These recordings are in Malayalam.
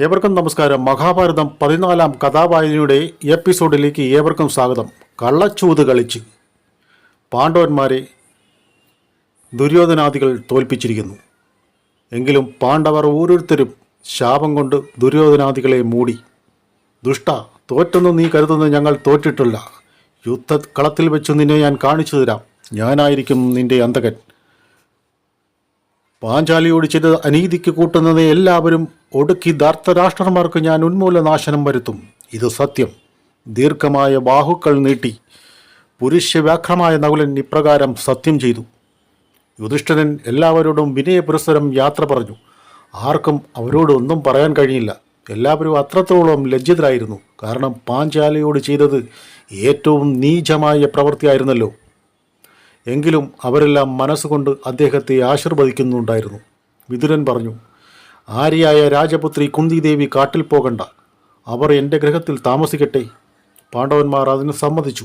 ഏവർക്കും നമസ്കാരം. മഹാഭാരതം പതിനാലാം കഥാവായനയുടെ എപ്പിസോഡിലേക്ക് ഏവർക്കും സ്വാഗതം. കള്ളച്ചൂത് കളിച്ച് പാണ്ഡവന്മാരെ ദുര്യോധനാദികൾ തോൽപ്പിച്ചിരിക്കുന്നു. എങ്കിലും പാണ്ഡവർ ഓരോരുത്തരും ശാപം കൊണ്ട് ദുര്യോധനാദികളെ മൂടി. ദുഷ്ട തോറ്റെന്ന് നീ കരുതുന്ന ഞങ്ങൾ തോറ്റിട്ടില്ല. യുദ്ധക്കളത്തിൽ വെച്ച് നിന്നെ ഞാൻ കാണിച്ചു തരാം. ഞാനായിരിക്കും നിന്റെ അന്തകൻ പാഞ്ചാലിയോട് ചെയ്ത അനീതിക്ക് കൂട്ടുന്നത് എല്ലാവരും ഒടുക്കി ധാർത്തരാഷ്ട്രന്മാർക്ക് ഞാൻ ഉന്മൂലനാശനം വരുത്തും. ഇത് സത്യം. ദീർഘമായ ബാഹുക്കൾ നീട്ടി പുരുഷവ്യാഘ്രമായ നകുലൻ ഇപ്രകാരം സത്യം ചെയ്തു. യുധിഷ്ഠിരൻ എല്ലാവരോടും വിനയപുരസ്സരം യാത്ര പറഞ്ഞു. ആർക്കും അവരോട് ഒന്നും പറയാൻ കഴിയില്ല. എല്ലാവരും അത്രത്തോളം ലജ്ജിതരായിരുന്നു. കാരണം പാഞ്ചാലയോട് ചെയ്തത് ഏറ്റവും നീചമായ പ്രവൃത്തിയായിരുന്നല്ലോ. എങ്കിലും അവരെല്ലാം മനസ്സുകൊണ്ട് അദ്ദേഹത്തെ ആശീർവദിക്കുന്നുണ്ടായിരുന്നു. വിതുരൻ പറഞ്ഞു ആര്യായ രാജപുത്രി കുന്തിദേവി കാട്ടിൽ പോകണ്ട. അവർ എന്റെ ഗ്രഹത്തിൽ താമസിക്കട്ടെ. പാണ്ഡവന്മാർ അതിന് സമ്മതിച്ചു.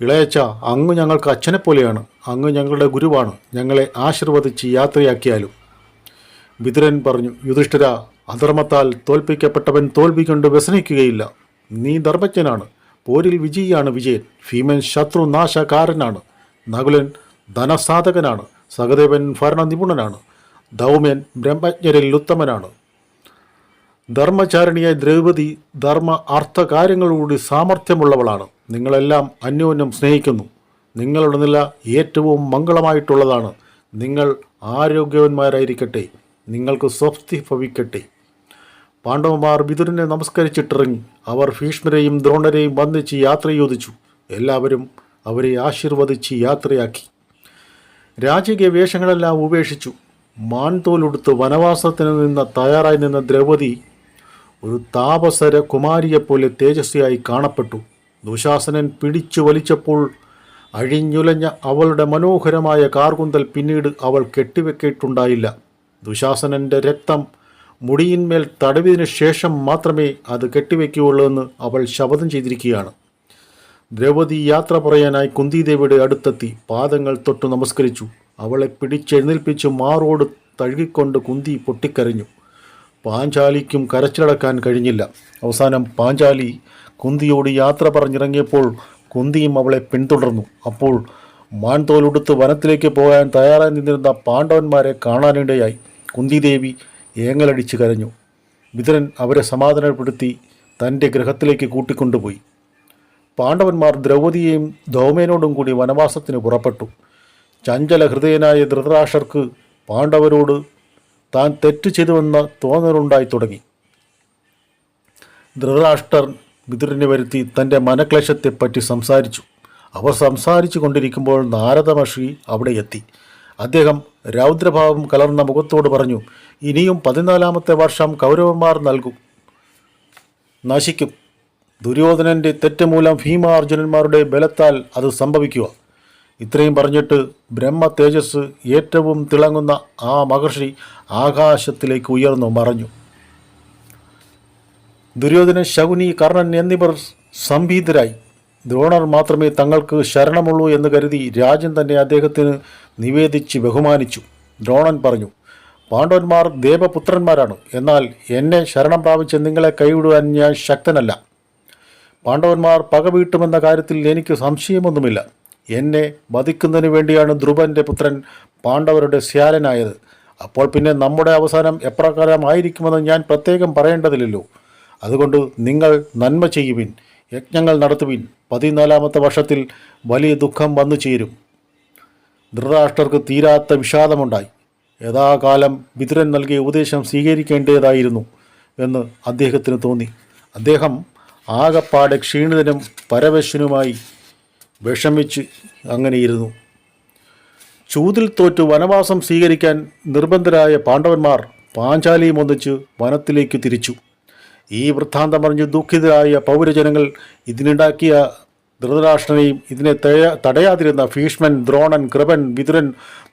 ഇളയച്ച അങ്ങ് ഞങ്ങൾക്ക് അച്ഛനെപ്പോലെയാണ് അങ്ങ് ഞങ്ങളുടെ ഗുരുവാണ്. ഞങ്ങളെ ആശീർവദിച്ച് യാത്രയാക്കിയാലും. വിതുരൻ പറഞ്ഞു യുധിഷ്ഠിര അധർമ്മത്താൽ തോൽപ്പിക്കപ്പെട്ടവൻ തോൽവി കൊണ്ട് വ്യസനിക്കുകയില്ല. നീ ധർമ്മജ്ഞനാണ്. പോരിൽ വിജയിയാണ് വിജയൻ. ഭീമൻ ശത്രുനാശകാരനാണ്. നകുലൻ ധനസാധകനാണ്. സഹദേവൻ ഭരണനിപുണനാണ്. ധൗമ്യൻ ബ്രഹ്മജ്ഞരിൽ ഉത്തമനാണ്. ധർമ്മചാരിണിയായ ദ്രൗപതി ധർമ്മ അർത്ഥകാര്യങ്ങളോട് സാമർഥ്യമുള്ളവളാണ്. നിങ്ങളെല്ലാം അന്യോന്യം സ്നേഹിക്കുന്നു. നിങ്ങളുടെ നില ഏറ്റവും മംഗളമായിട്ടുള്ളതാണ്. നിങ്ങൾ ആരോഗ്യവന്മാരായിരിക്കട്ടെ. നിങ്ങൾക്ക് സ്വസ്തി ഭവിക്കട്ടെ. പാണ്ഡവന്മാർ വിതുരനെ നമസ്കരിച്ചിട്ടിറങ്ങി. അവർ ഭീഷ്മരെയും ദ്രോണരെയും വന്ദിച്ച് യാത്ര യോജിച്ചു എല്ലാവരും അവരെ ആശീർവദിച്ച് യാത്രയാക്കി. രാജകീയ വേഷങ്ങളെല്ലാം ഉപേക്ഷിച്ചു. മാൻതോലുടുത്ത് വനവാസത്തിന് നിന്ന തയ്യാറായി നിന്ന ദ്രൗപതി ഒരു താപസര കുമാരിയെപ്പോലെ തേജസ്വിയായി കാണപ്പെട്ടു. ദുശാസനൻ പിടിച്ചു വലിച്ചപ്പോൾ അഴിഞ്ഞുലഞ്ഞ അവളുടെ മനോഹരമായ കാർകുന്തൽ പിന്നീട് അവൾ കെട്ടിവെക്കിയിട്ടുണ്ടായില്ല. ദുശാസനന്റെ രക്തം മുടിയിന്മേൽ തടവിയതിനു ശേഷം മാത്രമേ അത് കെട്ടിവെക്കുകയുള്ളൂ എന്ന് അവൾ ശപഥം ചെയ്തിരിക്കുകയാണ്. ദ്രൗപതി യാത്ര പറയാനായി കുന്തിദേവിയുടെ അടുത്തെത്തി. പാദങ്ങൾ തൊട്ട് നമസ്കരിച്ചു. അവളെ പിടിച്ചെഴുന്നേൽപ്പിച്ച് മാറോട് തഴുകിക്കൊണ്ട് കുന്തി പൊട്ടിക്കരഞ്ഞു. പാഞ്ചാലിക്കും കരച്ചിലടക്കാൻ കഴിഞ്ഞില്ല. അവസാനം പാഞ്ചാലി കുന്തിയോട് യാത്ര പറഞ്ഞിറങ്ങിയപ്പോൾ കുന്തിയും അവളെ പിന്തുടർന്നു. അപ്പോൾ മാൻതോലുടുത്ത് വനത്തിലേക്ക് പോകാൻ തയ്യാറായി നിന്നിരുന്ന പാണ്ഡവന്മാരെ കാണാനിടയായി. കുന്തിദേവി ഏങ്ങലടിച്ച് കരഞ്ഞു. വിതുരൻ അവരെ സമാധാനപ്പെടുത്തി തന്റെ ഗ്രഹത്തിലേക്ക് കൂട്ടിക്കൊണ്ടുപോയി. പാണ്ഡവന്മാർ ദ്രൗപതിയെയും ധൗമേനോടും കൂടി വനവാസത്തിന് പുറപ്പെട്ടു. ചഞ്ചല ഹൃദയനായ ധൃതരാഷ്ട്രർക്ക് പാണ്ഡവരോട് താൻ തെറ്റ് ചെയ്തുവെന്ന തോന്നലുണ്ടായി തുടങ്ങി. ധൃതരാഷ്ട്രർ വിതുരനെ വരുത്തി തന്റെ മനക്ലേശത്തെപ്പറ്റി സംസാരിച്ചു. അവർ സംസാരിച്ചു കൊണ്ടിരിക്കുമ്പോൾ നാരദ അവിടെ എത്തി. അദ്ദേഹം രൗദ്രഭാവം കലർന്ന മുഖത്തോട് പറഞ്ഞു ഇനിയും പതിനാലാമത്തെ വർഷം കൗരവന്മാർ നൽകും. നശിക്കും. ദുര്യോധനന്റെ തെറ്റ് മൂലം ഭീമാർജുനന്മാരുടെ ബലത്താൽ അത് സംഭവിക്കുക. ഇത്രയും പറഞ്ഞിട്ട് ബ്രഹ്മ തേജസ് ഏറ്റവും തിളങ്ങുന്ന ആ മഹർഷി ആകാശത്തിലേക്ക് ഉയർന്നു മറഞ്ഞു. ദുര്യോധനൻ ശകുനി കർണൻ എന്നിവർ സംഭീതരായി. ദ്രോണർ മാത്രമേ തങ്ങൾക്ക് ശരണമുള്ളൂ എന്ന് കരുതി രാജൻ തന്നെ അദ്ദേഹത്തിന് നിവേദിച്ച് ബഹുമാനിച്ചു. ദ്രോണൻ പറഞ്ഞു പാണ്ഡവന്മാർ ദേവപുത്രന്മാരാണ്. എന്നാൽ എന്നെ ശരണം പ്രാപിച്ച് നിങ്ങളെ കൈവിടുവാൻ ഞാൻ ശക്തനല്ല. പാണ്ഡവന്മാർ പക വീട്ടുമെന്ന കാര്യത്തിൽ എനിക്ക് സംശയമൊന്നുമില്ല. എന്നെ വധിക്കുന്നതിന് വേണ്ടിയാണ് ധ്രുവന്റെ പുത്രൻ പാണ്ഡവരുടെ ശ്യാലനായത് അപ്പോൾ പിന്നെ നമ്മുടെ അവസാനം എപ്രകാരമായിരിക്കുമെന്ന് ഞാൻ പ്രത്യേകം പറയേണ്ടതില്ലല്ലോ. അതുകൊണ്ട് നിങ്ങൾ നന്മ ചെയ്യുവിൻ യജ്ഞങ്ങൾ നടത്തുവിൻ. പതിനാലാമത്തെ വർഷത്തിൽ വലിയ ദുഃഖം വന്നു ചേരും. ധൃതരാഷ്ട്രർക്ക് തീരാത്ത വിഷാദമുണ്ടായി. യഥാകാലം വിതുരൻ നൽകിയ ഉപദേശം സ്വീകരിക്കേണ്ടതായിരുന്നു എന്ന് അദ്ദേഹത്തിന് തോന്നി. അദ്ദേഹം ആകപ്പാടെ ക്ഷീണിതനും പരവശനുമായി വിഷമിച്ച് അങ്ങനെയിരുന്നു. ചൂതിൽ തോറ്റു വനവാസം സ്വീകരിക്കാൻ നിർബന്ധരായ പാണ്ഡവന്മാർ പാഞ്ചാലിയും ഒന്നിച്ച് വനത്തിലേക്ക് തിരിച്ചു. ഈ വൃത്താന്തം പറഞ്ഞ് ദുഃഖിതരായ പൗരജനങ്ങൾ ഇതിനുണ്ടാക്കിയ ധൃതരാഷ്ട്രനെയും ഇതിനെ തടയാതിരുന്ന ഭീഷ്മൻ ദ്രോണൻ കൃപൻ വിതുരൻ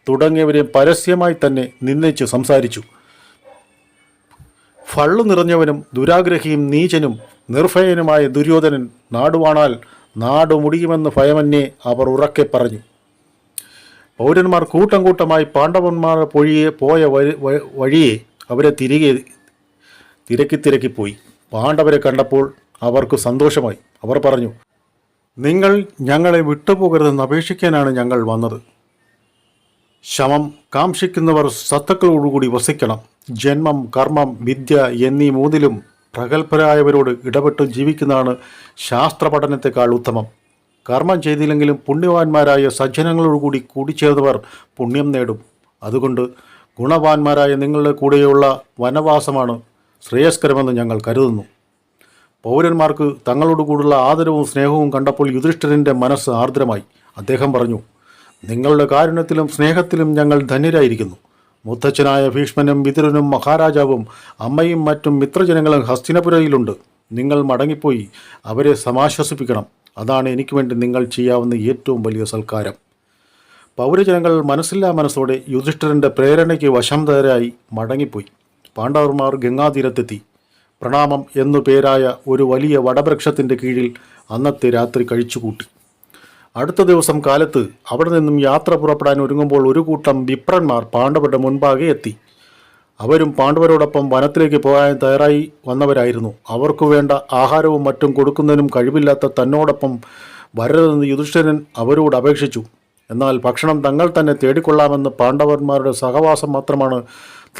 തുടങ്ങിയവരെയും പരസ്യമായി തന്നെ നിന്ദിച്ച് സംസാരിച്ചു. ഫള്ളു നിറഞ്ഞവനും ദുരാഗ്രഹിയും നീചനും നിർഭയനുമായ ദുര്യോധനൻ നാടുവാണാൽ നാട് മുടിയുമെന്ന് ഭയമന്യേ അവർ ഉറക്കെ പറഞ്ഞു. പൗരന്മാർ കൂട്ടം കൂട്ടമായി പാണ്ഡവന്മാർ പൊഴിയെ പോയ വഴിയെ അവരെ തിരികെ തിരക്കി തിരക്കി പോയി. പാണ്ഡവരെ കണ്ടപ്പോൾ അവർക്ക് സന്തോഷമായി. അവർ പറഞ്ഞു നിങ്ങൾ ഞങ്ങളെ വിട്ടുപോകരുതെന്ന് അപേക്ഷിക്കാനാണ് ഞങ്ങൾ വന്നത്. ശമം കാംക്ഷിക്കുന്നവർ സത്തക്കളോടുകൂടി വസിക്കണം. ജന്മം കർമ്മം വിദ്യ എന്നീ മൂന്നിലും പ്രഗത്ഭരായവരോട് ഇടപെട്ട് ജീവിക്കുന്നതാണ് ശാസ്ത്ര പഠനത്തെക്കാൾ ഉത്തമം. കർമ്മം ചെയ്തില്ലെങ്കിലും പുണ്യവാന്മാരായ സജ്ജനങ്ങളോടുകൂടി കൂടിച്ചേർന്നവർ പുണ്യം നേടും. അതുകൊണ്ട് ഗുണവാന്മാരായ നിങ്ങളുടെ കൂടെയുള്ള വനവാസമാണ് ശ്രേയസ്കരമെന്ന് ഞങ്ങൾ കരുതുന്നു. പൗരന്മാർക്ക് തങ്ങളോടുകൂടുള്ള ആദരവും സ്നേഹവും കണ്ടപ്പോൾ യുധിഷ്ഠിരന്റെ മനസ്സ് ആർദ്രമായി. അദ്ദേഹം പറഞ്ഞു നിങ്ങളുടെ കാരുണ്യത്തിലും സ്നേഹത്തിലും ഞങ്ങൾ ധന്യരായിരിക്കുന്നു. മുത്തച്ഛനായ ഭീഷ്മനും വിതുരനും മഹാരാജാവും അമ്മയും മറ്റും മിത്രജനങ്ങളും ഹസ്തിനപുരയിലുണ്ട്. നിങ്ങൾ മടങ്ങിപ്പോയി അവരെ സമാശ്വസിപ്പിക്കണം. അതാണ് എനിക്ക് വേണ്ടി നിങ്ങൾ ചെയ്യാവുന്ന ഏറ്റവും വലിയ സൽക്കാരം. പൗരജനങ്ങൾ മനസ്സില്ലാ മനസ്സോടെ യുധിഷ്ഠിരന്റെ പ്രേരണയ്ക്ക് വശംതരായി മടങ്ങിപ്പോയി. പാണ്ഡവർമാർ ഗംഗാതീരത്തെത്തി. പ്രണാമം എന്നു പേരായ ഒരു വലിയ വടവൃക്ഷത്തിന്റെ കീഴിൽ അന്നത്തെ രാത്രി കഴിച്ചുകൂട്ടി. അടുത്ത ദിവസം കാലത്ത് അവിടെ നിന്നും യാത്ര പുറപ്പെടാൻ ഒരുങ്ങുമ്പോൾ ഒരു കൂട്ടം വിപ്രന്മാർ പാണ്ഡവരുടെ മുൻപാകെ എത്തി. അവരും പാണ്ഡവരോടൊപ്പം വനത്തിലേക്ക് പോകാൻ തയ്യാറായി വന്നവരായിരുന്നു. അവർക്കു വേണ്ട ആഹാരവും മറ്റും കൊടുക്കുന്നതിനും കഴിവില്ലാത്ത തന്നോടൊപ്പം വരരുതെന്ന് യുധിഷ്ഠിരൻ അവരോട് അപേക്ഷിച്ചു. എന്നാൽ ഭക്ഷണം തങ്ങൾ തന്നെ തേടിക്കൊള്ളാമെന്ന് പാണ്ഡവന്മാരുടെ സഹവാസം മാത്രമാണ്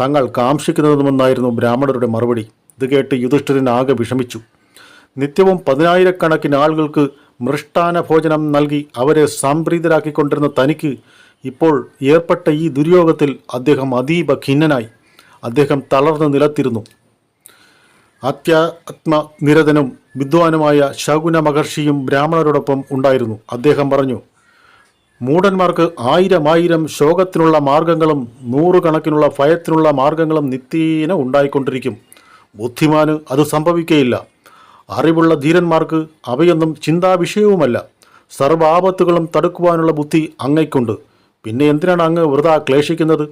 തങ്ങൾ കാംക്ഷിക്കുന്നതെന്നായിരുന്നു ബ്രാഹ്മണരുടെ മറുപടി. ഇത് കേട്ട് യുധിഷ്ഠിരൻ ആകെ വിഷമിച്ചു. നിത്യവും പതിനായിരക്കണക്കിന് ആളുകൾക്ക് മൃഷ്ടാന ഭോജനം നൽകി അവരെ സംപ്രീതരാക്കിക്കൊണ്ടിരുന്ന തനിക്ക് ഇപ്പോൾ ഏർപ്പെട്ട ഈ ദുര്യോഗത്തിൽ അദ്ദേഹം അതീവ ഖിന്നനായി. അദ്ദേഹം തളർന്നു നിലത്തിരുന്നു. അത്യാത്മനിരതനും വിദ്വാനുമായ ശകുന മഹർഷിയും ബ്രാഹ്മണരോടൊപ്പം ഉണ്ടായിരുന്നു. അദ്ദേഹം പറഞ്ഞു മൂഢന്മാർക്ക് ആയിരം ആയിരം ശോകത്തിനുള്ള മാർഗങ്ങളും നൂറുകണക്കിനുള്ള ഭയത്തിനുള്ള മാർഗങ്ങളും നിത്യേന ഉണ്ടായിക്കൊണ്ടിരിക്കും. ബുദ്ധിമാന് അത് സംഭവിക്കുകയില്ല അറിവുള്ള ധീരന്മാർക്ക് അവയൊന്നും ചിന്താവിഷയവുമല്ല. സർവ ആപത്തുകളും തടുക്കുവാനുള്ള ബുദ്ധി അങ്ങയ്ക്കുണ്ട്. പിന്നെ എന്തിനാണ് അങ്ങ് വൃതാ ക്ലേശിക്കുന്നത്?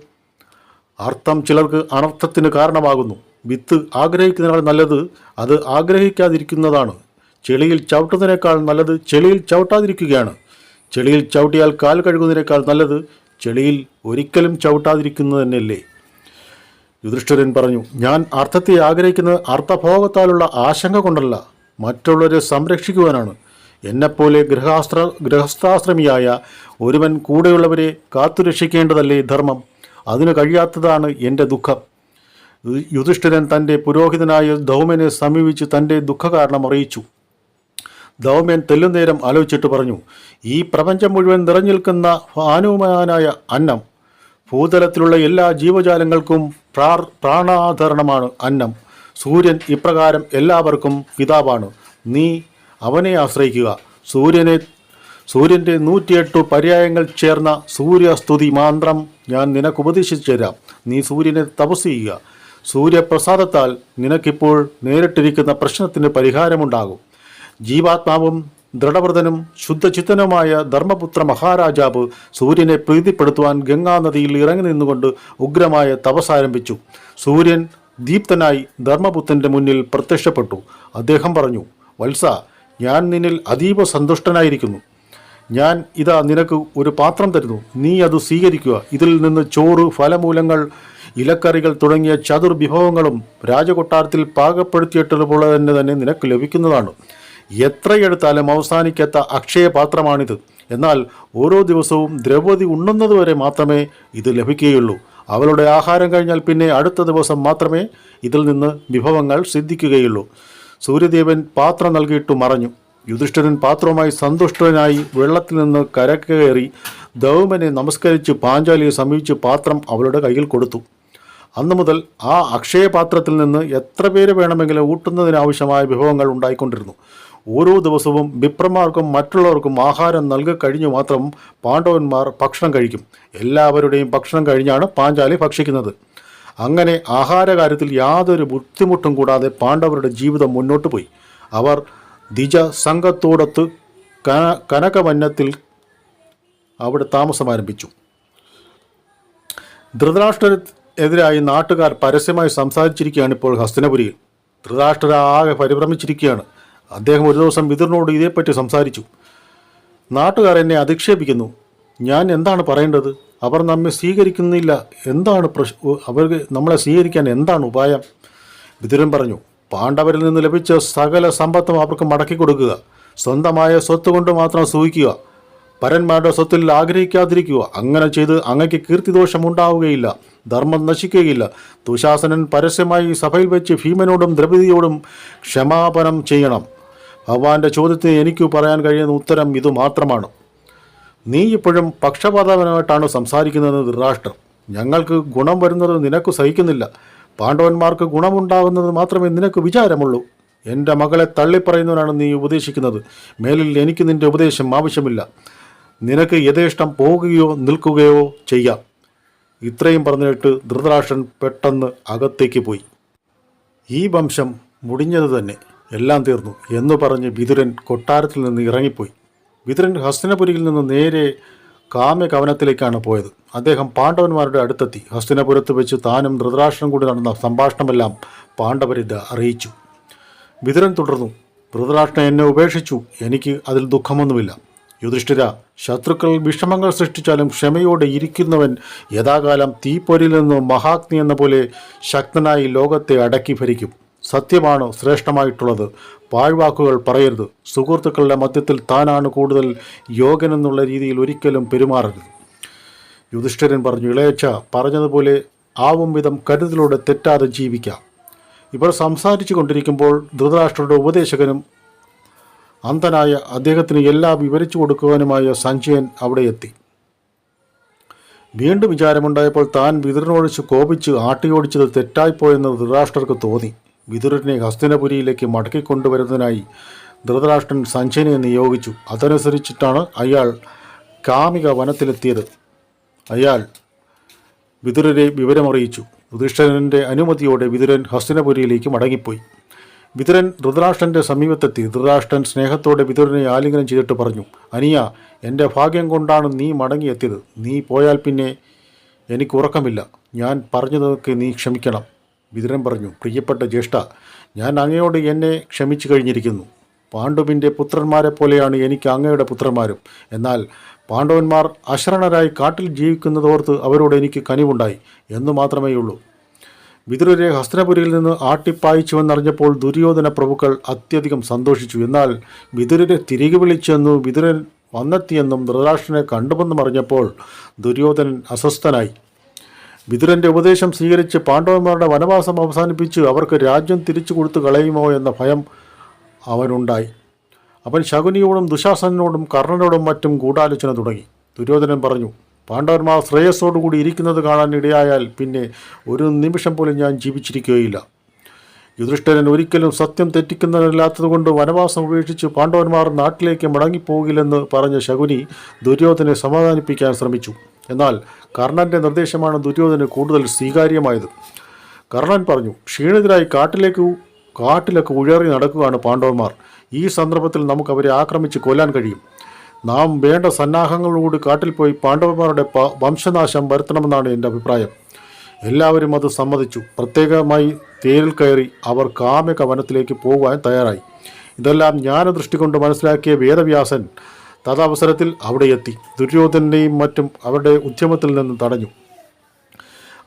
അർത്ഥം ചിലർക്ക് അനർത്ഥത്തിന് കാരണമാകുന്നു. വിത്ത് ആഗ്രഹിക്കുന്നതിനേക്കാൾ നല്ലത് അത് ആഗ്രഹിക്കാതിരിക്കുന്നതാണ്. ചെളിയിൽ ചവിട്ടുന്നതിനേക്കാൾ നല്ലത് ചെളിയിൽ ചവിട്ടാതിരിക്കുകയാണ്. ചെളിയിൽ ചവിട്ടിയാൽ കാൽ കഴുകുന്നതിനേക്കാൾ നല്ലത് ചെളിയിൽ ഒരിക്കലും ചവിട്ടാതിരിക്കുന്നത് തന്നെയല്ലേ? യുധിഷ്ഠിരൻ പറഞ്ഞു ഞാൻ അർത്ഥത്തെ ആഗ്രഹിക്കുന്നത് അർത്ഥഭോഗത്താലുള്ള ആശങ്ക കൊണ്ടല്ല. മറ്റുള്ളവരെ സംരക്ഷിക്കുവാനാണ്. എന്നെപ്പോലെ ഗൃഹാസ്ത്ര ഗൃഹസ്ഥാശ്രമിയായ ഒരുവൻ കൂടെയുള്ളവരെ കാത്തുരക്ഷിക്കേണ്ടതല്ലേ ധർമ്മം? അതിന് കഴിയാത്തതാണ് എന്റെ ദുഃഖം. യുധിഷ്ഠിരൻ തന്റെ പുരോഹിതനായ ധൗമനെ സമീപിച്ച് തന്റെ ദുഃഖകാരണം അറിയിച്ചു. ധൗമ്യൻ തെല്ലുനേരം ആലോചിച്ചിട്ട് പറഞ്ഞു ഈ പ്രപഞ്ചം മുഴുവൻ നിറഞ്ഞു നിൽക്കുന്ന ഭാനുമാനായ അന്നം ഭൂതലത്തിലുള്ള എല്ലാ ജീവജാലങ്ങൾക്കും പ്രാർ പ്രാണാധരണമാണ് അന്നം. സൂര്യൻ ഇപ്രകാരം എല്ലാവർക്കും പിതാവാണ്. നീ അവനെ ആശ്രയിക്കുക. സൂര്യനെ സൂര്യന്റെ നൂറ്റിയെട്ട് പര്യായങ്ങൾ ചേർന്ന സൂര്യസ്തുതി മന്ത്രം ഞാൻ നിനക്ക് ഉപദേശിച്ചു തരാം. നീ സൂര്യനെ തപസ് ചെയ്യുക. സൂര്യപ്രസാദത്താൽ നിനക്കിപ്പോൾ നേരിട്ടിരിക്കുന്ന പ്രശ്നത്തിന് പരിഹാരമുണ്ടാകും. ജീവാത്മാവും ദൃഢവ്രതനും ശുദ്ധചിത്തനുമായ ധർമ്മപുത്ര മഹാരാജാവ് സൂര്യനെ പ്രീതിപ്പെടുത്തുവാൻ ഗംഗാനദിയിൽ ഇറങ്ങി നിന്നുകൊണ്ട് ഉഗ്രമായ തപസ് ആരംഭിച്ചു. സൂര്യൻ ദീപ്തനായി ധർമ്മപുത്രന്റെ മുന്നിൽ പ്രത്യക്ഷപ്പെട്ടു. അദ്ദേഹം പറഞ്ഞു വത്സ ഞാൻ നിന്നിൽ അതീവ സന്തുഷ്ടനായിരിക്കുന്നു. ഞാൻ ഇതാ നിനക്ക് ഒരു പാത്രം തരുന്നു. നീ അത് സ്വീകരിക്കുക. ഇതിൽ നിന്ന് ചോറ് ഫലമൂലങ്ങൾ ഇലക്കറികൾ തുടങ്ങിയ ചതുർവിഭവങ്ങളും രാജകൊട്ടാരത്തിൽ പാകപ്പെടുത്തിയിട്ടുള്ള തന്നെ തന്നെ നിനക്ക് ലഭിക്കുന്നതാണ്. എത്രയെടുത്താലും അവസാനിക്കാത്ത അക്ഷയപാത്രമാണിത്. എന്നാൽ ഓരോ ദിവസവും ദ്രൗപതി ഉണ്ണുന്നതുവരെ മാത്രമേ ഇത് ലഭിക്കുകയുള്ളൂ. അവളുടെ ആഹാരം കഴിഞ്ഞാൽ പിന്നെ അടുത്ത ദിവസം മാത്രമേ ഇതിൽ നിന്ന് വിഭവങ്ങൾ സിദ്ധിക്കുകയുള്ളൂ. സൂര്യദേവൻ പാത്രം നൽകിയിട്ടു മറഞ്ഞു. യുധിഷ്ഠിരൻ പാത്രവുമായി സന്തുഷ്ടനായി വെള്ളത്തിൽ നിന്ന് കരക്കേറി ദൗമനെ നമസ്കരിച്ച് പാഞ്ചാലിയെ സമീപിച്ച് പാത്രം അവളുടെ കയ്യിൽ കൊടുത്തു. അന്നു മുതൽ ആ അക്ഷയപാത്രത്തിൽ നിന്ന് എത്ര പേര് വേണമെങ്കിലും ഊട്ടുന്നതിനാവശ്യമായ വിഭവങ്ങൾ ഉണ്ടായിക്കൊണ്ടിരുന്നു. ഓരോ ദിവസവും വിപ്രമാർക്കും മറ്റുള്ളവർക്കും ആഹാരം നൽകി കഴിഞ്ഞു മാത്രം പാണ്ഡവന്മാർ ഭക്ഷണം കഴിക്കും. എല്ലാവരുടെയും ഭക്ഷണം കഴിഞ്ഞാണ് പാഞ്ചാലി ഭക്ഷിക്കുന്നത്. അങ്ങനെ ആഹാരകാര്യത്തിൽ യാതൊരു ബുദ്ധിമുട്ടും കൂടാതെ പാണ്ഡവരുടെ ജീവിതം മുന്നോട്ട് പോയി. അവർ ദ്വിജ സംഘത്തോടൊത്ത് കന കനകവന്നത്തിൽ അവിടെ താമസം ആരംഭിച്ചു. ധൃതരാഷ്ട്രനെതിരായി നാട്ടുകാർ പരസ്യമായി സംസാരിച്ചിരിക്കുകയാണ് ഇപ്പോൾ ഹസ്തനപുരിയിൽ. ധൃതരാഷ്ട്ര ആകെ പരിഭ്രമിച്ചിരിക്കുകയാണ്. അദ്ദേഹം ഒരു ദിവസം വിതിറിനോട് ഇതേപ്പറ്റി സംസാരിച്ചു. നാട്ടുകാർ എന്നെ അധിക്ഷേപിക്കുന്നു. ഞാൻ എന്താണ് പറയേണ്ടത്? അവർ നമ്മെ സ്വീകരിക്കുന്നില്ല. എന്താണ് പ്രശ് അവർക്ക് നമ്മളെ സ്വീകരിക്കാൻ എന്താണ് ഉപായം? വിതുരൻ പറഞ്ഞു പാണ്ഡവരിൽ നിന്ന് ലഭിച്ച സകല സമ്പത്തും അവർക്ക് മടക്കി കൊടുക്കുക. സ്വന്തമായ സ്വത്ത് കൊണ്ട് മാത്രം സൂഹിക്കുക പരന്മാരുടെ സ്വത്തിൽ ആഗ്രഹിക്കാതിരിക്കുക. അങ്ങനെ ചെയ്ത് അങ്ങയ്ക്ക് കീർത്തിദോഷം ഉണ്ടാവുകയില്ല. ധർമ്മം നശിക്കുകയില്ല. ദുശാസനൻ പരസ്യമായി സഭയിൽ വെച്ച് ഭീമനോടും ദ്രൗപതിയോടും ക്ഷമാപനം ചെയ്യണം. ഭഗവാന്റെ ചോദ്യത്തിന് എനിക്ക് പറയാൻ കഴിയുന്ന ഉത്തരം ഇത് മാത്രമാണ്. നീ ഇപ്പോഴും പക്ഷപാതപരമായിട്ടാണ് സംസാരിക്കുന്നത് ധൃരാഷ്ട്രം ഞങ്ങൾക്ക് ഗുണം വരുന്നത് നിനക്ക് സഹിക്കുന്നില്ല. പാണ്ഡവന്മാർക്ക് ഗുണമുണ്ടാകുന്നത് മാത്രമേ നിനക്ക് വിചാരമുള്ളൂ. എന്റെ മകളെ തള്ളിപ്പറയുന്നവനാണ് നീ ഉപദേശിക്കുന്നത്. മേലിൽ എനിക്ക് നിന്റെ ഉപദേശം ആവശ്യമില്ല. നിനക്ക് യഥേഷ്ടം പോകുകയോ നിൽക്കുകയോ ചെയ്യാം. ഇത്രയും പറഞ്ഞിട്ട് ധൃതരാഷ്ട്രൻ പെട്ടെന്ന് അകത്തേക്ക് പോയി. ഈ വംശം മുടിഞ്ഞത് തന്നെ. എല്ലാം തീർന്നു എന്ന് പറഞ്ഞ് വിതുരൻ കൊട്ടാരത്തിൽ നിന്ന് ഇറങ്ങിപ്പോയി. വിതുരൻ ഹസ്തിനപുരിയിൽ നിന്ന് നേരെ കാമ്യകവനത്തിലേക്കാണ് പോയത്. അദ്ദേഹം പാണ്ഡവന്മാരുടെ അടുത്തെത്തി. ഹസ്തിനപുരത്ത് വെച്ച് താനും ധൃതരാഷ്ട്രം കൂടി നടന്ന സംഭാഷണമെല്ലാം പാണ്ഡവരിത് അറിയിച്ചു. വിതുരൻ തുടർന്നു ധൃതരാഷ്ട്രൻ എന്നെ ഉപേക്ഷിച്ചു. എനിക്ക് അതിൽ ദുഃഖമൊന്നുമില്ല. യുധിഷ്ഠിര ശത്രുക്കൾ വിഷമങ്ങൾ സൃഷ്ടിച്ചാലും ക്ഷമയോടെ ഇരിക്കുന്നവൻ യഥാകാലം തീപ്പൊരിൽ നിന്ന് മഹാഗ്നി എന്ന പോലെ ശക്തനായി ലോകത്തെ അടക്കി ഭരിക്കും. സത്യമാണ് ശ്രേഷ്ഠമായിട്ടുള്ളത്? പാഴ്വാക്കുകൾ പറയരുത്. സുഹൃത്തുക്കളുടെ മധ്യത്തിൽ താനാണ് കൂടുതൽ യോഗ്യനെന്നുള്ള രീതിയിൽ ഒരിക്കലും പെരുമാറരുത്. യുധിഷ്ഠിരൻ പറഞ്ഞു ഇളയച്ച പറഞ്ഞതുപോലെ ആവും വിധം കരുതലോടെ തെറ്റാതെ ജീവിക്കാം. ഇവർ സംസാരിച്ചു കൊണ്ടിരിക്കുമ്പോൾ ധൃതരാഷ്ട്രയുടെ ഉപദേശകനും അന്ധനായ അദ്ദേഹത്തിന് എല്ലാം വിവരിച്ചു കൊടുക്കുവാനുമായ സഞ്ജയൻ അവിടെ എത്തി. വീണ്ടും വിചാരമുണ്ടായപ്പോൾ താൻ വിതുരനോടിച്ച് കോപിച്ച് ആട്ടിയോടിച്ചത് തെറ്റായിപ്പോയെന്ന് ധൃതരാഷ്ട്രർക്ക് തോന്നി. വിതുരനെ ഹസ്തിനപുരിയിലേക്ക് മടക്കിക്കൊണ്ടുവരുന്നതിനായി ധൃതരാഷ്ട്രൻ സഞ്ജയനെ നിയോഗിച്ചു. അതനുസരിച്ചിട്ടാണ് അയാൾ കാമിക വനത്തിലെത്തിയത്. അയാൾ വിതുരരെ വിവരമറിയിച്ചു. യുധിഷ്ഠിരന്റെ അനുമതിയോടെ വിതുരൻ ഹസ്തിനപുരിയിലേക്ക് മടങ്ങിപ്പോയി. വിതുരൻ ധൃതരാഷ്ട്രന്റെ സമീപത്തെത്തി. ധൃതരാഷ്ട്രൻ സ്നേഹത്തോടെ വിതുരനെ ആലിംഗനം ചെയ്തിട്ട് പറഞ്ഞു അനിയ എന്റെ ഭാഗ്യം കൊണ്ടാണ് നീ മടങ്ങിയെത്തിയത്. നീ പോയാൽ പിന്നെ എനിക്ക് ഉറക്കമില്ല. ഞാൻ പറഞ്ഞതൊക്കെ നീ ക്ഷമിക്കണം. വിതുരൻ പറഞ്ഞു പ്രിയപ്പെട്ട ജ്യേഷ്ഠ ഞാൻ അങ്ങയോട് എന്നെ ക്ഷമിച്ചു കഴിഞ്ഞിരിക്കുന്നു. പാണ്ഡുവിന്റെ പുത്രന്മാരെ പോലെയാണ് എനിക്ക് അങ്ങയുടെ പുത്രന്മാരും. എന്നാൽ പാണ്ഡവന്മാർ അശരണരായി കാട്ടിൽ ജീവിക്കുന്നതോർത്ത് അവരോട് എനിക്ക് കനിവുണ്ടായി എന്നു മാത്രമേ ഉള്ളൂ. വിതുരരെ ഹസ്തനപുരിയിൽ നിന്ന് ആട്ടിപ്പായിച്ചുവെന്നറിഞ്ഞപ്പോൾ ദുര്യോധന പ്രഭുക്കൾ അത്യധികം സന്തോഷിച്ചു. എന്നാൽ വിതുരരെ തിരികെ വിളിച്ചെന്നു വിതുരൻ വന്നെത്തിയെന്നും ധൃതരാഷ്ട്രനെ കണ്ടുവെന്നും അറിഞ്ഞപ്പോൾ ദുര്യോധനൻ അസ്വസ്ഥനായി. വിതുരന്റെ ഉപദേശം സ്വീകരിച്ച് പാണ്ഡവന്മാരുടെ വനവാസം അവസാനിപ്പിച്ച് അവർക്ക് രാജ്യം തിരിച്ചു കൊടുത്തു കളയുമോ എന്ന ഭയം അവനുണ്ടായി. അവൻ ശകുനിയോടും ദുശാസനോടും കർണനോടും മറ്റും ഗൂഢാലോചന തുടങ്ങി. ദുര്യോധനൻ പറഞ്ഞു പാണ്ഡവന്മാർ ശ്രേയസ്സോടുകൂടി ഇരിക്കുന്നത് കാണാൻ ഇടയായാൽ പിന്നെ ഒരു നിമിഷം പോലും ഞാൻ ജീവിച്ചിരിക്കുകയില്ല. യുധിഷ്ഠിരൻ ഒരിക്കലും സത്യം തെറ്റിക്കുന്നതില്ലാത്തതുകൊണ്ട് വനവാസം ഉപേക്ഷിച്ച് പാണ്ഡവന്മാർ നാട്ടിലേക്ക് മടങ്ങിപ്പോകില്ലെന്ന് പറഞ്ഞ ശകുനി ദുര്യോധനെ സമാധാനിപ്പിക്കാൻ ശ്രമിച്ചു. എന്നാൽ കർണന്റെ നിർദ്ദേശമാണ് ദുര്യോധന് കൂടുതൽ സ്വീകാര്യമായത്. കർണൻ പറഞ്ഞു ക്ഷീണിതരായി കാട്ടിലേക്ക് കാട്ടിലൊക്കെ ഉഴറി നടക്കുകയാണ് പാണ്ഡവന്മാർ. ഈ സന്ദർഭത്തിൽ നമുക്ക് അവരെ ആക്രമിച്ച് കൊല്ലാൻ കഴിയും. നാം വേണ്ട സന്നാഹങ്ങളോട് കാട്ടിൽ പോയി പാണ്ഡവന്മാരുടെ വംശനാശം വരുത്തണമെന്നാണ് എന്റെ അഭിപ്രായം. എല്ലാവരും അത് സമ്മതിച്ചു. പ്രത്യേകമായി തേരിൽ കയറി അവർ കാമ്യക വനത്തിലേക്ക് പോകുവാൻ തയ്യാറായി. ഇതെല്ലാം ജ്ഞാനദൃഷ്ടി കൊണ്ട് മനസ്സിലാക്കിയ വേദവ്യാസൻ തദവസരത്തിൽ അവിടെ എത്തി. ദുര്യോധനെയും മറ്റും അവരുടെ ഉദ്യമത്തിൽ നിന്ന് തടഞ്ഞു.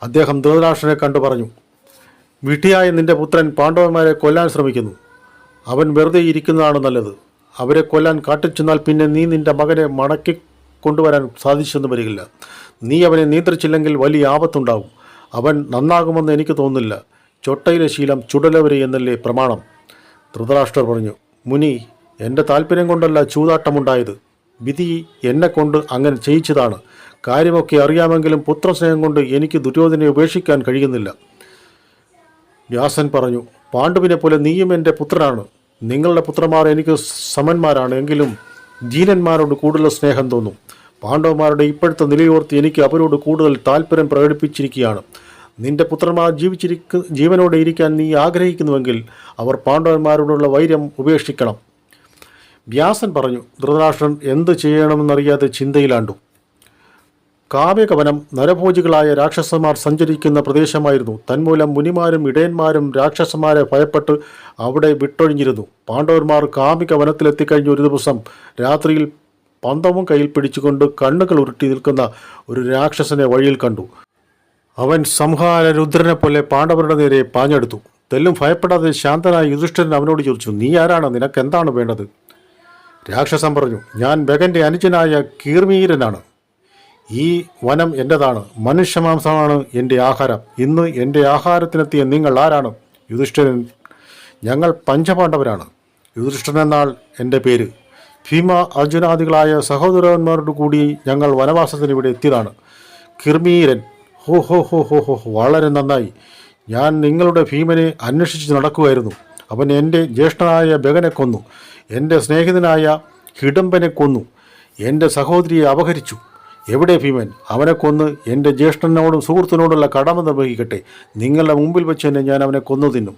അദ്ദേഹം ധൃതരാഷ്ട്രനെ കണ്ടു പറഞ്ഞു വിട്ടിയായ നിന്റെ പുത്രൻ പാണ്ഡവന്മാരെ കൊല്ലാൻ ശ്രമിക്കുന്നു. അവൻ വെറുതെ ഇരിക്കുന്നതാണ് നല്ലത്. അവരെ കൊല്ലാൻ കാട്ടിച്ചെന്നാൽ പിന്നെ നീ നിന്റെ മകനെ മടക്കി കൊണ്ടുവരാൻ സാധിച്ചെന്ന് വരികില്ല. നീ അവനെ നിയന്ത്രിച്ചില്ലെങ്കിൽ വലിയ ആപത്തുണ്ടാവും. അവൻ നന്നാകുമെന്ന് എനിക്ക് തോന്നുന്നില്ല. ചൊട്ടയിലെ ശീലം ചുടലവരെ എന്നല്ലേ പ്രമാണം? ധൃതരാഷ്ട്രർ പറഞ്ഞു മുനി എന്റെ താല്പര്യം കൊണ്ടല്ല ചൂതാട്ടമുണ്ടായത്. വിധി എന്നെ കൊണ്ട് അങ്ങനെ ചെയ്യിച്ചതാണ്. കാര്യമൊക്കെ അറിയാമെങ്കിലും പുത്രസ്നേഹം കൊണ്ട് എനിക്ക് ദുര്യോധനെ ഉപേക്ഷിക്കാൻ കഴിയുന്നില്ല. വ്യാസൻ പറഞ്ഞു പാണ്ഡുവിനെ പോലെ നീയും എന്റെ പുത്രനാണ്. നിങ്ങളുടെ പുത്രന്മാർ എനിക്ക് സമന്മാരാണ്. എങ്കിലും ജീനന്മാരോട് കൂടുതൽ സ്നേഹം തോന്നും. പാണ്ഡവന്മാരുടെ ഇപ്പോഴത്തെ നിലയോർത്ത് എനിക്ക് അവരോട് കൂടുതൽ താല്പര്യം പ്രകടിപ്പിച്ചിരിക്കുകയാണ്. നിന്റെ പുത്രന്മാർ ജീവിച്ചിരിക്ക ജീവനോടെ ഇരിക്കാൻ നീ ആഗ്രഹിക്കുന്നുവെങ്കിൽ അവർ പാണ്ഡവന്മാരോടുള്ള വൈരം ഉപേക്ഷിക്കണം. വ്യാസൻ പറഞ്ഞു ധൃതരാഷ്ട്രൻ എന്ത് ചെയ്യണമെന്നറിയാതെ ചിന്തയിലാണ്ടു. കാവ്യകവനം നരഭോജികളായ രാക്ഷസന്മാർ സഞ്ചരിക്കുന്ന പ്രദേശമായിരുന്നു. തന്മൂലം മുനിമാരും ഇടയന്മാരും രാക്ഷസന്മാരെ ഭയപ്പെട്ട് അവിടെ വിട്ടൊഴിഞ്ഞിരുന്നു. പാണ്ഡവന്മാർ കാമികവനത്തിലെത്തിക്കഴിഞ്ഞ ഒരു ദിവസം രാത്രിയിൽ പന്തവും കയ്യിൽ പിടിച്ചുകൊണ്ട് കണ്ണുകൾ ഉരുട്ടി നിൽക്കുന്ന ഒരു രാക്ഷസനെ വഴിയിൽ കണ്ടു. അവൻ സംഹാര രുദ്രനെ പോലെ പാണ്ഡവരുടെ നേരെ പാഞ്ഞെടുത്തു. തെല്ലും ഭയപ്പെടാതെ ശാന്തനായ യുധിഷ്ഠിരൻ അവനോട് ചോദിച്ചു നീ ആരാണ്? നിനക്ക് എന്താണ് വേണ്ടത്? രാക്ഷസൻ പറഞ്ഞു ഞാൻ ബഗന്റെ അനുജനായ കീർമീരനാണ്. ഈ വനം എന്റെതാണ് മനുഷ്യമാംസമാണ് എന്റെ ആഹാരം. ഇന്ന് എന്റെ ആഹാരത്തിനെത്തിയ നിങ്ങൾ ആരാണ്? യുധിഷ്ഠിരൻ ഞങ്ങൾ പഞ്ചപാണ്ഡവരാണ്. യുധിഷ്ഠിരൻ എന്നാൽ എന്റെ പേര്. ഭീമ അർജുനാദികളായ സഹോദരന്മാരോട് കൂടി ഞങ്ങൾ വനവാസത്തിന് ഇവിടെ എത്തിയതാണ്. കിർമീരൻ ഹോ ഹോ ഹോ ഹോ ഹോ വളരെ നന്നായി. ഞാൻ നിങ്ങളുടെ ഭീമനെ അന്വേഷിച്ച് നടക്കുമായിരുന്നു അവൻ എന്റെ ജ്യേഷ്ഠനായ ബഗനെ കൊന്നു. എന്റെ സ്നേഹിതനായ ഹിഡംബനെ കൊന്നു. എന്റെ സഹോദരിയെ അപഹരിച്ചു. എവിടെ ഭീമൻ? അവനെ കൊന്ന് എന്റെ ജ്യേഷ്ഠനോടും സുഹൃത്തിനോടുള്ള കടമ നിർവഹിക്കട്ടെ. നിങ്ങളുടെ മുമ്പിൽ വെച്ച് തന്നെ ഞാൻ അവനെ കൊന്നു തിന്നും.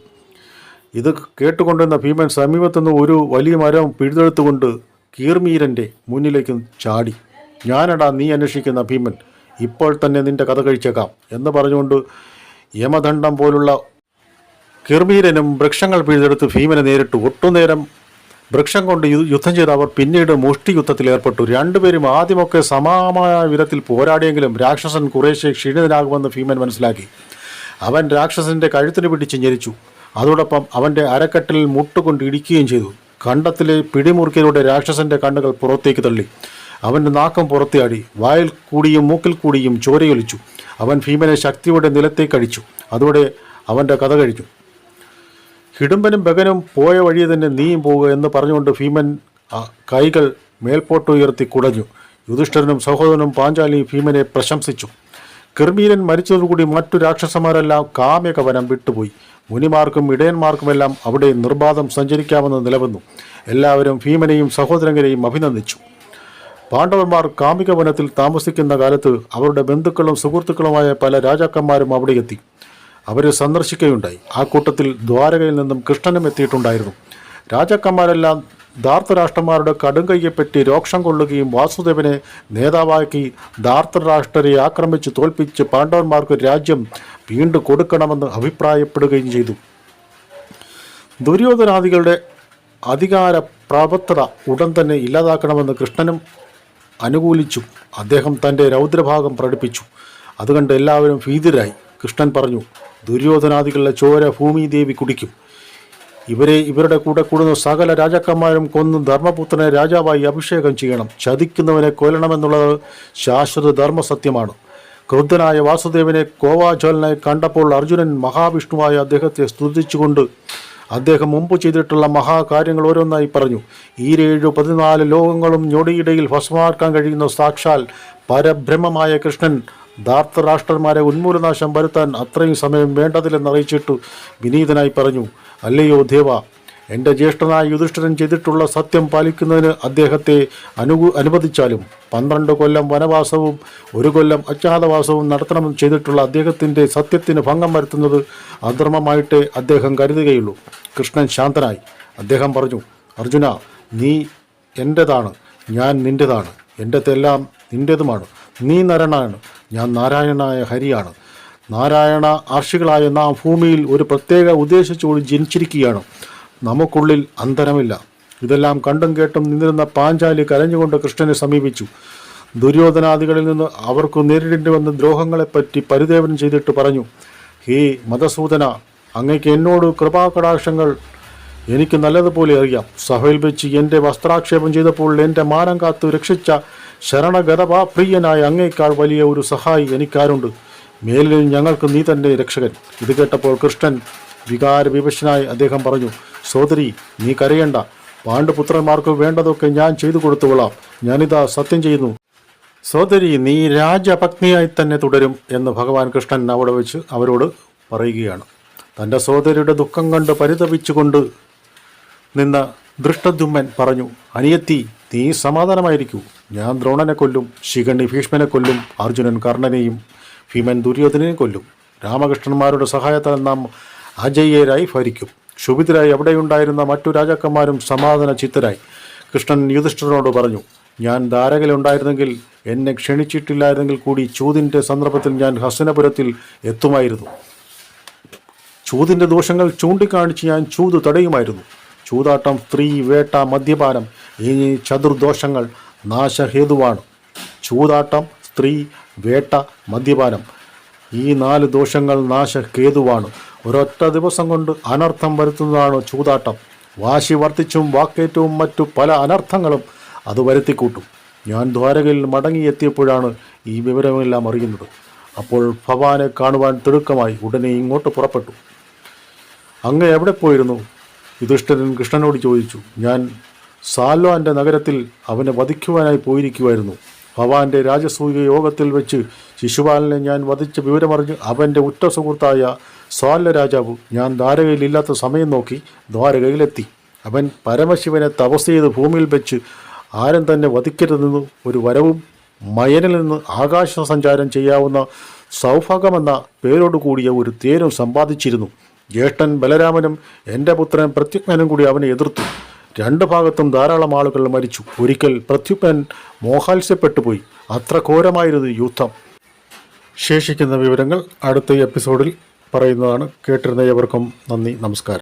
ഇത് കേട്ടുകൊണ്ടിരുന്ന ഭീമൻ സമീപത്തുനിന്ന് ഒരു വലിയ മരം പിഴുതെടുത്തുകൊണ്ട് കീർമീരന്റെ മുന്നിലേക്ക് ചാടി. ഞാനടാ നീ അന്വേഷിക്കുന്ന ഭീമൻ. ഇപ്പോൾ തന്നെ നിന്റെ കഥ കഴിച്ചേക്കാം എന്ന് പറഞ്ഞുകൊണ്ട് യമദണ്ഡം പോലുള്ള കിർമീരനും വൃക്ഷങ്ങൾ പിഴുതെടുത്ത് ഭീമനെ നേരിട്ട് ഒട്ടുനേരം വൃക്ഷം കൊണ്ട് യുദ്ധം ചെയ്ത അവർ പിന്നീട് മുഷ്ടി യുദ്ധത്തിൽ ഏർപ്പെട്ടു. രണ്ടുപേരും ആദ്യമൊക്കെ സമാനമായ വിധത്തിൽ പോരാടിയെങ്കിലും രാക്ഷസൻ കുറേശ്ശെ ക്ഷീണിതനാകുമെന്ന് ഭീമൻ മനസ്സിലാക്കി. അവൻ രാക്ഷസന്റെ കഴുത്തിന് പിടിച്ച് ഞെരിച്ചു. അതോടൊപ്പം അവന്റെ അരക്കെട്ടിൽ മുട്ടുകൊണ്ട് ഇടിക്കുകയും ചെയ്തു. കണ്ടത്തിലെ പിടിമുറുക്കിയതോടെ രാക്ഷസന്റെ കണ്ണുകൾ പുറത്തേക്ക് തള്ളി. അവന്റെ നാക്കം പുറത്തിയാടി. വായിൽ കൂടിയും മൂക്കിൽ കൂടിയും ചോരയൊലിച്ചു. അവൻ ഭീമനെ ശക്തിയുടെ നിലത്തേക്കടിച്ചു അതോടെ അവന്റെ കഥ കഴിച്ചു ഹിഡുമ്പനും ബഗനും പോയ വഴി തന്നെ നീയും പോവുക എന്ന് പറഞ്ഞുകൊണ്ട് ഭീമൻ കൈകൾ മേൽപോട്ടുയർത്തി കുടഞ്ഞു. യുധിഷ്ഠരനും സഹോദരനും പാഞ്ചാലി ഭീമനെ പ്രശംസിച്ചു. കിർമീരൻ മരിച്ചതോടുകൂടി മറ്റു രാക്ഷസന്മാരെല്ലാം കാമ്യകവനം വിട്ടുപോയി. മുനിമാർക്കും ഇടയന്മാർക്കുമെല്ലാം അവിടെ നിർബാധം സഞ്ചരിക്കാമെന്ന് നിലവന്നു. എല്ലാവരും ഭീമനെയും സഹോദരങ്ങളെയും അഭിനന്ദിച്ചു. പാണ്ഡവന്മാർ കാമികവനത്തിൽ താമസിക്കുന്ന കാലത്ത് അവരുടെ ബന്ധുക്കളും സുഹൃത്തുക്കളുമായ പല രാജാക്കന്മാരും അവിടെ എത്തി. അവരെ സന്ദർശിക്കുകയുണ്ടായി. ആ കൂട്ടത്തിൽ ദ്വാരകയിൽ നിന്നും കൃഷ്ണനും എത്തിയിട്ടുണ്ടായിരുന്നു. രാജാക്കന്മാരെല്ലാം ധാർത്തരാഷ്ട്രന്മാരുടെ കടുങ്കയ്യെപ്പറ്റി രോക്ഷം കൊള്ളുകയും വാസുദേവനെ നേതാവാക്കി ധാർത്തരാഷ്ട്രരെ ആക്രമിച്ച് തോൽപ്പിച്ച് പാണ്ഡവന്മാർക്ക് രാജ്യം വീണ്ടും കൊടുക്കണമെന്ന് അഭിപ്രായപ്പെടുകയും ചെയ്തു. ദുര്യോധനാദികളുടെ അധികാര പ്രാപത്തത ഉടൻ തന്നെ ഇല്ലാതാക്കണമെന്ന് കൃഷ്ണനും അനുകൂലിച്ചു. അദ്ദേഹം തന്റെ രൗദ്രഭാഗം പ്രകടിപ്പിച്ചു. അതുകണ്ട് എല്ലാവരും ഭീതിരായി. കൃഷ്ണൻ പറഞ്ഞു ദുര്യോധനാദികളുടെ ചോര ഭൂമിദേവി കുടിക്കും. ഇവരെ ഇവരുടെ കൂടെ കൂടുന്ന സകല രാജാക്കന്മാരും കൊന്ന് ധർമ്മപുത്രനെ രാജാവായി അഭിഷേകം ചെയ്യണം. ചതിക്കുന്നവനെ കൊല്ലണമെന്നുള്ളത് ശാശ്വത ധർമ്മസത്യമാണ്. ക്രുദ്ധനായ വാസുദേവനെ കോവാചോലനെ കണ്ടപ്പോൾ അർജുനൻ മഹാവിഷ്ണുവായ അദ്ദേഹത്തെ സ്തുതിച്ചുകൊണ്ട് അദ്ദേഹം മുമ്പ് ചെയ്തിട്ടുള്ള മഹാകാര്യങ്ങൾ ഓരോന്നായി പറഞ്ഞു. ഈ ഏഴ് പതിനാല് ലോകങ്ങളും ഞൊടിയിടയിൽ ഭസ്മാർക്കാൻ കഴിയുന്ന സാക്ഷാൽ പരബ്രഹ്മമായ കൃഷ്ണൻ ധാർത്തരാഷ്ട്രന്മാരെ ഉന്മൂലനാശം വരുത്താൻ അത്രയും സമയം വേണ്ടതില്ലെന്ന് അറിയിച്ചിട്ട് വിനീതനായി പറഞ്ഞു അല്ലയോ ദേവ എന്റെ ജ്യേഷ്ഠനായ യുധിഷ്ഠിരൻ ചെയ്തിട്ടുള്ള സത്യം പാലിക്കുന്നതിന് അദ്ദേഹത്തെ അനു അനുവദിച്ചാലും പന്ത്രണ്ട് കൊല്ലം വനവാസവും ഒരു കൊല്ലം അജ്ഞാതവാസവും നടത്തണമെന്ന് ചെയ്തിട്ടുള്ള അദ്ദേഹത്തിന്റെ സത്യത്തിന് ഭംഗം വരുത്തുന്നത് അധർമ്മമായിട്ടേ അദ്ദേഹം കരുതുകയുള്ളൂ. കൃഷ്ണൻ ശാന്തനായി. അദ്ദേഹം പറഞ്ഞു അർജുന നീ എന്റെതാണ് ഞാൻ നിന്റെതാണ് എന്റെതെല്ലാം നിന്റേതുമാണ് നീ നരനാണ് ഞാൻ നാരായണനായ ഹരിയാണ്. നാരായണ ആർഷികളായ നാം ഭൂമിയിൽ ഒരു പ്രത്യേക ഉദ്ദേശിച്ചുകൊണ്ട് ജനിച്ചിരിക്കുകയാണ്. നമുക്കുള്ളിൽ അന്തരമില്ല. ഇതെല്ലാം കണ്ടും കേട്ടും നിന്നിരുന്ന പാഞ്ചാലി കരഞ്ഞുകൊണ്ട് കൃഷ്ണനെ സമീപിച്ചു. ദുര്യോധനാദികളിൽ നിന്ന് അവർക്ക് നേരിടേണ്ടി വന്ന ദ്രോഹങ്ങളെപ്പറ്റി പരിദേവനം ചെയ്തിട്ട് പറഞ്ഞു ഹേ മതസൂദന അങ്ങയ്ക്ക് എന്നോട് കൃപാകടാക്ഷങ്ങൾ എനിക്ക് നല്ലതുപോലെ അറിയാം. സഭയിൽ വെച്ച് എന്റെ വസ്ത്രാക്ഷേപം ചെയ്തപ്പോൾ എന്റെ മാനം കാത്തു രക്ഷിച്ച ശരണഗതഭാ പ്രിയനായ അങ്ങേക്കാൾ വലിയ ഒരു സഹായി എനിക്കാരുണ്ട്. മേലിൽ ഞങ്ങൾക്ക് നീ തന്നെ രക്ഷകൻ. ഇത് കേട്ടപ്പോൾ കൃഷ്ണൻ വികാരവിവശനായി അദ്ദേഹം പറഞ്ഞു സോദരി നീ കരയണ്ട. പാണ്ഡുപുത്രന്മാർക്ക് വേണ്ടതൊക്കെ ഞാൻ ചെയ്തു കൊടുത്തുകൊള്ളാം. ഞാനിതാ സത്യം ചെയ്യുന്നു. സോദരി നീ രാജപത്നിയായി തന്നെ തുടരും എന്ന് ഭഗവാൻ കൃഷ്ണൻ അവിടെ വെച്ച് അവരോട് പറയുകയാണ്. തന്റെ സോദരിയുടെ ദുഃഖം കണ്ട് പരിതപിച്ചുകൊണ്ട് നിന്ന ദൃഷ്ടദ്യുമ്മൻ പറഞ്ഞു അനിയത്തി നീ സമാധാനമായിരിക്കൂ. ഞാൻ ദ്രോണനെ കൊല്ലും ശിഖണ്ഡി ഭീഷ്മനെ കൊല്ലും അർജുനൻ കർണനെയും ഭീമൻ ദുര്യോധനെയും കൊല്ലും. രാമകൃഷ്ണന്മാരുടെ സഹായത്താൽ നാം അജയ്യരായി ഭരിക്കും. ക്ഷുഭിതരായി അവിടെയുണ്ടായിരുന്ന മറ്റു രാജാക്കന്മാരും സമാധാന ചിത്തരായി. കൃഷ്ണൻ യുധിഷ്ഠിരനോട് പറഞ്ഞു ഞാൻ ധാരകയിലുണ്ടായിരുന്നെങ്കിൽ എന്നെ ക്ഷണിച്ചിട്ടില്ലായിരുന്നെങ്കിൽ കൂടി ചൂതിന്റെ സന്ദർഭത്തിൽ ഞാൻ ഹസനപുരത്തിൽ എത്തുമായിരുന്നു. ചൂതിന്റെ ദോഷങ്ങൾ ചൂണ്ടിക്കാണിച്ച് ഞാൻ ചൂത് തടയുമായിരുന്നു. ചൂതാട്ടം സ്ത്രീ വേട്ട മദ്യപാനം ഈ ചതുർദോഷങ്ങൾ നാശഹേതുവാണ്. ചൂതാട്ടം സ്ത്രീ വേട്ട മദ്യപാനം. ഈ നാല് ദോഷങ്ങൾ നാശഹേതുവാണ്. ഒരൊറ്റ ദിവസം കൊണ്ട് അനർത്ഥം വരുത്തുന്നതാണ് ചൂതാട്ടം. വാശി വർദ്ധിച്ചും വാക്കേറ്റവും മറ്റു പല അനർത്ഥങ്ങളും അത് വരുത്തിക്കൂട്ടും. ഞാൻ ദ്വാരകയിൽ മടങ്ങിയെത്തിയപ്പോഴാണ് ഈ വിവരമെല്ലാം അറിയുന്നത്. അപ്പോൾ ഭവാനെ കാണുവാൻ തിടുക്കമായി ഉടനെ ഇങ്ങോട്ട് പുറപ്പെട്ടു. അങ്ങ് എവിടെ പോയിരുന്നു? യുധിഷ്ഠിരൻ കൃഷ്ണനോട് ചോദിച്ചു. ഞാൻ സാലോന്റെ നഗരത്തിൽ അവനെ വധിക്കുവാനായി പോയിരിക്കുമായിരുന്നു ഭവാന്റെ രാജസൂയ യോഗത്തിൽ വെച്ച് ശിശുപാലനെ ഞാൻ വധിച്ച വിവരമറിഞ്ഞ് അവന്റെ ഉറ്റ സുഹൃത്തായ സ്വാല രാജാവ് ഞാൻ ദ്വാരകയിലില്ലാത്ത സമയം നോക്കി ദ്വാരകയിലെത്തി. അവൻ പരമശിവനെ തപസ് ചെയ്ത് ഭൂമിയിൽ വെച്ച് ആരും തന്നെ വധിക്കരുതെന്ന് ഒരു വരവും മയനിൽ നിന്ന് ആകാശ സഞ്ചാരം ചെയ്യാവുന്ന സൗഭാഗമെന്ന പേരോട് കൂടിയ ഒരു തേരും സമ്പാദിച്ചിരുന്നു. ജ്യേഷ്ഠൻ ബലരാമനും എന്റെ പുത്രൻ പ്രത്യജ്ഞനും കൂടി അവനെ എതിർത്തു. രണ്ട് ഭാഗത്തും ധാരാളം ആളുകൾ മരിച്ചു. ഒരിക്കൽ പ്രത്യുപ്പൻ മോഹാത്സ്യപ്പെട്ടു പോയി അത്ര ഘോരമായിരുന്നു യുദ്ധം. ശേഷിക്കുന്ന വിവരങ്ങൾ അടുത്ത എപ്പിസോഡിൽ പറയുന്നതാണ്. കേട്ടിരുന്ന ഏവർക്കും നന്ദി നമസ്കാരം.